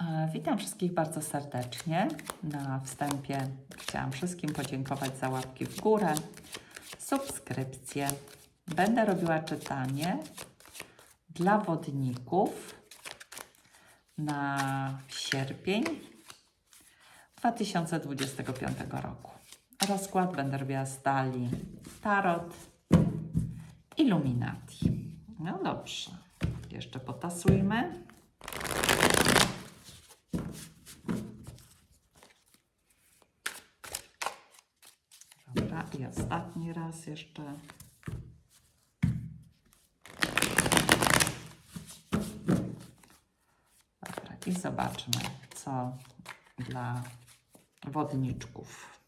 E, Witam wszystkich bardzo serdecznie. Na wstępie chciałam wszystkim podziękować za łapki w górę, subskrypcje. Będę robiła czytanie dla wodników na sierpień 2025 roku. Rozkład będę robiła z talii Tarot Illuminati. No dobrze, jeszcze potasujmy. Dobra, i ostatni raz jeszcze. Dobra, i zobaczmy, co dla wodniczków.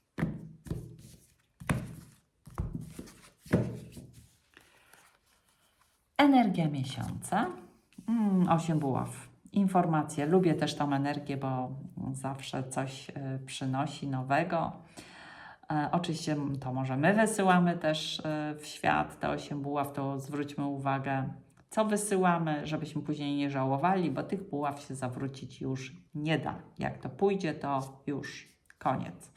Energia miesiąca. Mm, osiem buław. Informacje. Lubię też tą energię, bo zawsze coś y, przynosi nowego. E, oczywiście to może my wysyłamy też e, w świat te osiem buław, to zwróćmy uwagę, co wysyłamy, żebyśmy później nie żałowali, bo tych buław się zawrócić już nie da. Jak to pójdzie, to już koniec.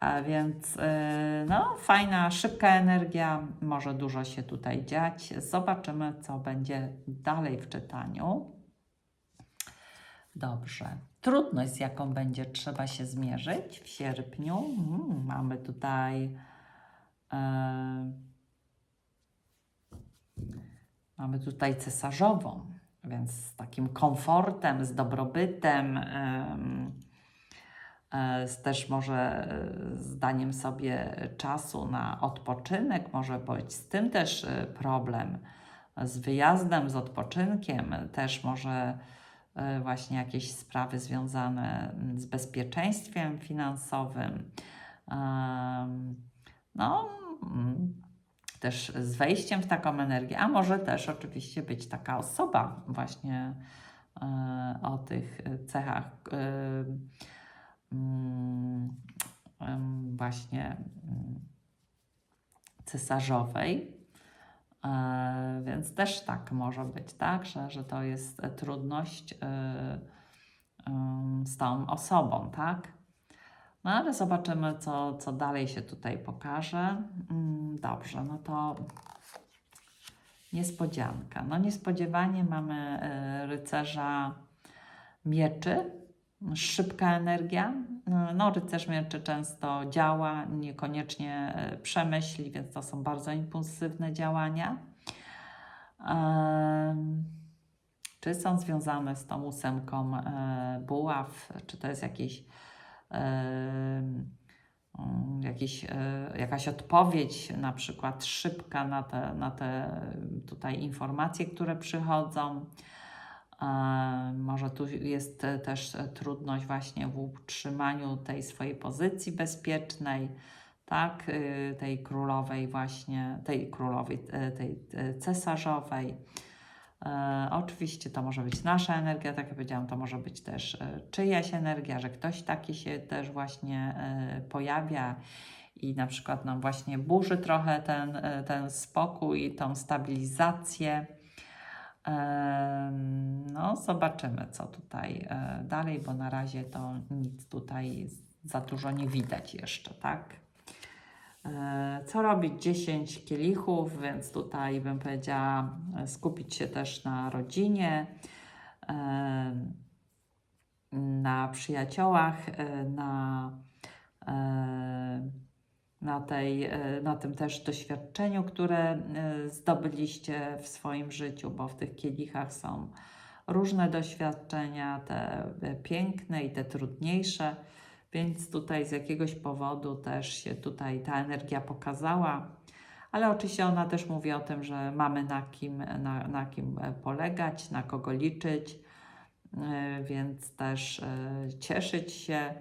A więc e, no, fajna, szybka energia, może dużo się tutaj dziać. Zobaczymy, co będzie dalej w czytaniu. Dobrze. Trudność, z jaką będzie trzeba się zmierzyć w sierpniu. Mm, mamy tutaj. E, mamy tutaj cesarzową, więc z takim komfortem, z dobrobytem. em, e, z też może e, zdaniem sobie czasu na odpoczynek, może być z tym też problem, z wyjazdem, z odpoczynkiem, też może właśnie jakieś sprawy związane z bezpieczeństwem finansowym. No, też z wejściem w taką energię, a może też oczywiście być taka osoba właśnie e, o tych cechach e, mm, właśnie mm, cesarzowej. E, Więc też tak może być, tak, że, że to jest trudność e, em, z tą osobą, tak? No ale zobaczymy, co, co dalej się tutaj pokaże. Mm, Dobrze, no to niespodzianka. No niespodziewanie mamy e, rycerza mieczy, szybka energia. E, No rycerz mieczy często działa, niekoniecznie e, przemyśli, więc to są bardzo impulsywne działania. Czy są związane z tą ósemką e, buław, czy to jest jakiś mm, jakiś, jakaś odpowiedź, na przykład szybka na te, na te tutaj informacje, które przychodzą. E, Może tu jest też trudność właśnie w utrzymaniu tej swojej pozycji bezpiecznej, tak, y, tej królowej właśnie, tej królowej, e, tej e, cesarzowej. Oczywiście to może być nasza energia, tak jak powiedziałam, to może być też czyjaś energia, że ktoś taki się też właśnie pojawia i na przykład nam właśnie burzy trochę ten, ten spokój, tą stabilizację. No, zobaczymy, co tutaj e, dalej, bo na razie to nic tutaj za dużo nie widać jeszcze, tak? E, Co robić? 10 kielichów, więc tutaj bym powiedziała e, skupić się też na rodzinie, na przyjaciołach, na, na, tej, e, na tym też doświadczeniu, które e, zdobyliście w swoim życiu, bo w tych kielichach są różne doświadczenia, te e, piękne i te trudniejsze. Więc tutaj z jakiegoś powodu też się tutaj ta energia pokazała, ale oczywiście ona też mówi o tym, że mamy na kim, na, na kim polegać, na kogo liczyć, więc też cieszyć się,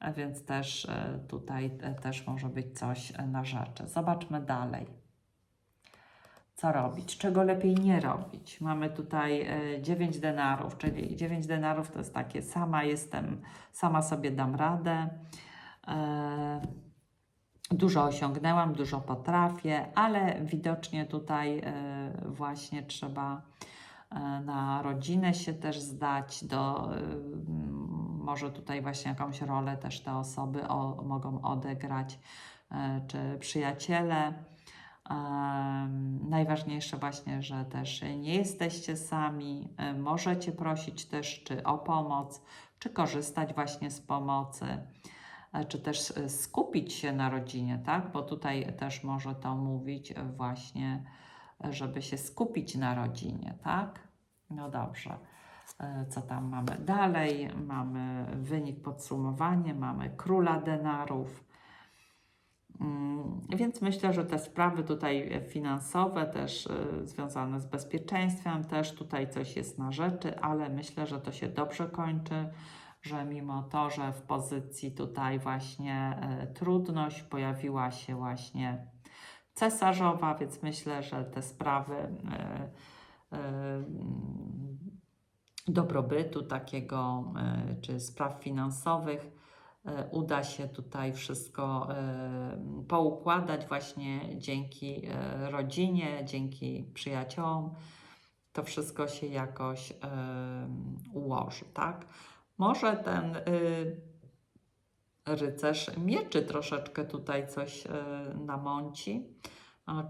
e, więc też e, tutaj e, też może być coś na rzeczy. Zobaczmy dalej. Co robić? Czego lepiej nie robić? Mamy tutaj e, 9 denarów, czyli 9 denarów to jest takie sama jestem, sama sobie dam radę. Dużo osiągnęłam, dużo potrafię, ale widocznie tutaj właśnie trzeba na rodzinę się też zdać, do, może tutaj właśnie jakąś rolę też te osoby o, mogą odegrać, e, czy przyjaciele. Em, Najważniejsze właśnie, że też nie jesteście sami, e, możecie prosić też czy o pomoc, czy korzystać właśnie z pomocy, e, czy też e, skupić się na rodzinie, tak? Bo tutaj też może to mówić e, właśnie, e, żeby się skupić na rodzinie, tak? No dobrze. E, Co tam mamy dalej? Mamy wynik, podsumowanie, mamy króla denarów. Mm, Więc myślę, że te sprawy tutaj finansowe, też y, związane z bezpieczeństwem, też tutaj coś jest na rzeczy, ale myślę, że to się dobrze kończy, że mimo to, że w pozycji tutaj właśnie y, trudność pojawiła się właśnie cesarzowa, więc myślę, że te sprawy dobrobytu takiego, y, czy spraw finansowych, e, uda się tutaj wszystko e, poukładać właśnie dzięki e, rodzinie, dzięki przyjaciołom. To wszystko się jakoś e, ułoży, tak? Może ten rycerz mieczy troszeczkę tutaj coś e, namąci.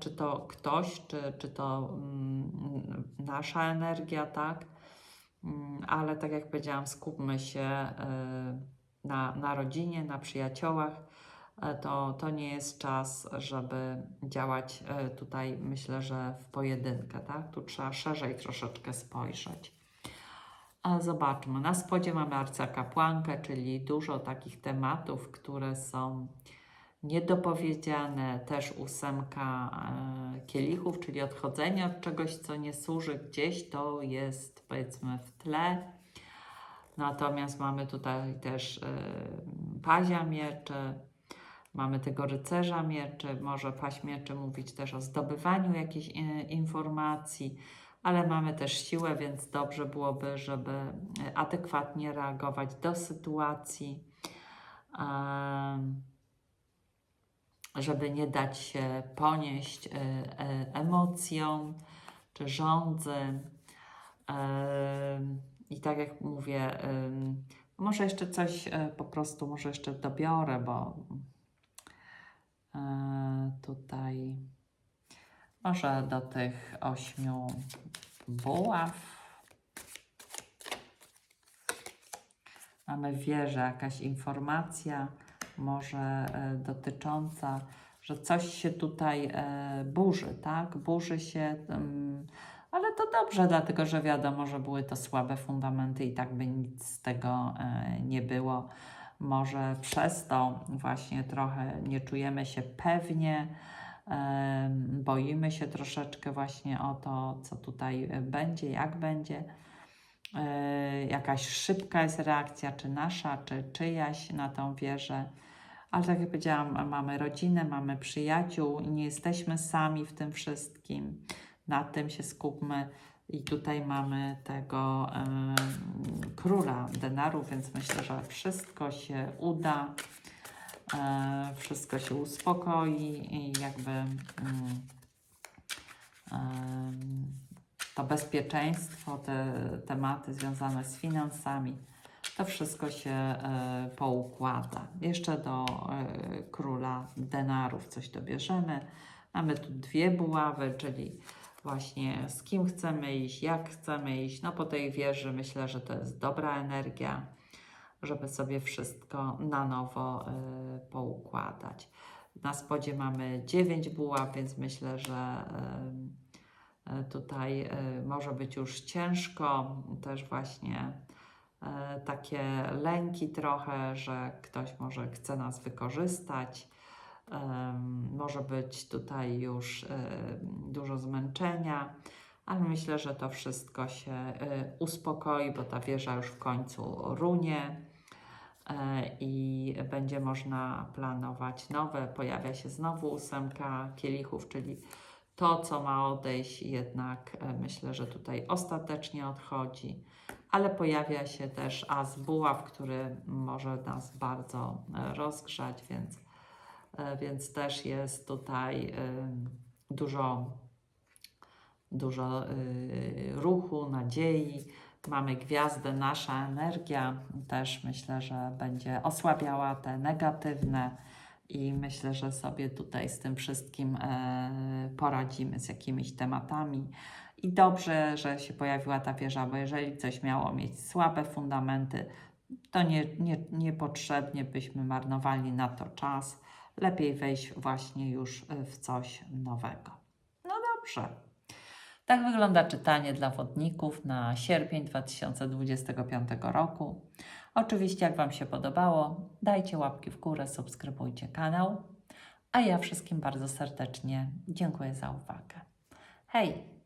Czy to ktoś, czy, czy to mm, nasza energia, tak? Mm, Ale tak jak powiedziałam, skupmy się e, na, na rodzinie, na przyjaciołach. E, To, to nie jest czas, żeby działać e, tutaj, myślę, że w pojedynkę, tak? Tu trzeba szerzej troszeczkę spojrzeć. A zobaczmy, na spodzie mamy arcykapłankę, czyli dużo takich tematów, które są niedopowiedziane, też ósemka e, kielichów, czyli odchodzenie od czegoś, co nie służy gdzieś, to jest powiedzmy w tle. Natomiast mamy tutaj też e, pazia mieczy, mamy tego rycerza mieczy, może paź mieczy mówić też o zdobywaniu jakichś e, informacji, ale mamy też siłę, więc dobrze byłoby, żeby adekwatnie reagować do sytuacji. Żeby nie dać się ponieść e, e, emocjom czy żądzy. I tak jak mówię, może jeszcze coś e, po prostu, może jeszcze dobiorę, bo tutaj może do tych ośmiu buław. Mamy wieżę, jakaś informacja, może e, dotycząca, że coś się tutaj e, burzy, tak? Burzy się, ym, ale to dobrze, dlatego że wiadomo, że były to słabe fundamenty i tak by nic z tego e, nie było. Może przez to właśnie trochę nie czujemy się pewnie, boimy się troszeczkę właśnie o to, co tutaj będzie, jak będzie. E, jakaś szybka jest reakcja, czy nasza, czy czyjaś na tą wieżę. Ale tak jak powiedziałam, mamy rodzinę, mamy przyjaciół, nie jesteśmy sami w tym wszystkim. Na tym się skupmy. I tutaj mamy tego em, króla denarów, więc myślę, że wszystko się uda, e, wszystko się uspokoi i jakby mm, em, to bezpieczeństwo, te tematy związane z finansami, to wszystko się e, poukłada. Jeszcze do e, króla denarów coś dobierzemy. Mamy tu dwie buławy, czyli właśnie z kim chcemy iść, jak chcemy iść. No po tej wieży myślę, że to jest dobra energia, żeby sobie wszystko na nowo e, poukładać. Na spodzie mamy dziewięć buław, więc myślę, że E, Tutaj e, może być już ciężko, też właśnie e, takie lęki trochę, że ktoś może chce nas wykorzystać. Może być tutaj już e, dużo zmęczenia, ale myślę, że to wszystko się e, uspokoi, bo ta wieża już w końcu runie e, i będzie można planować nowe. Pojawia się znowu ósemka kielichów, czyli to, co ma odejść, jednak e, myślę, że tutaj ostatecznie odchodzi, ale pojawia się też as buław, który może nas bardzo e, rozgrzać, więc, e, więc też jest tutaj dużo dużo ruchu, nadziei. Mamy gwiazdę, nasza energia też myślę, że będzie osłabiała te negatywne i myślę, że sobie tutaj z tym wszystkim e, poradzimy, z jakimiś tematami. I dobrze, że się pojawiła ta wieża, bo jeżeli coś miało mieć słabe fundamenty, to nie, nie, niepotrzebnie byśmy marnowali na to czas. Lepiej wejść właśnie już e, w coś nowego. No dobrze. Tak wygląda czytanie dla wodników na sierpień 2025 roku. Oczywiście, jak Wam się podobało, dajcie łapki w górę, subskrybujcie kanał. A ja wszystkim bardzo serdecznie dziękuję za uwagę. Hej!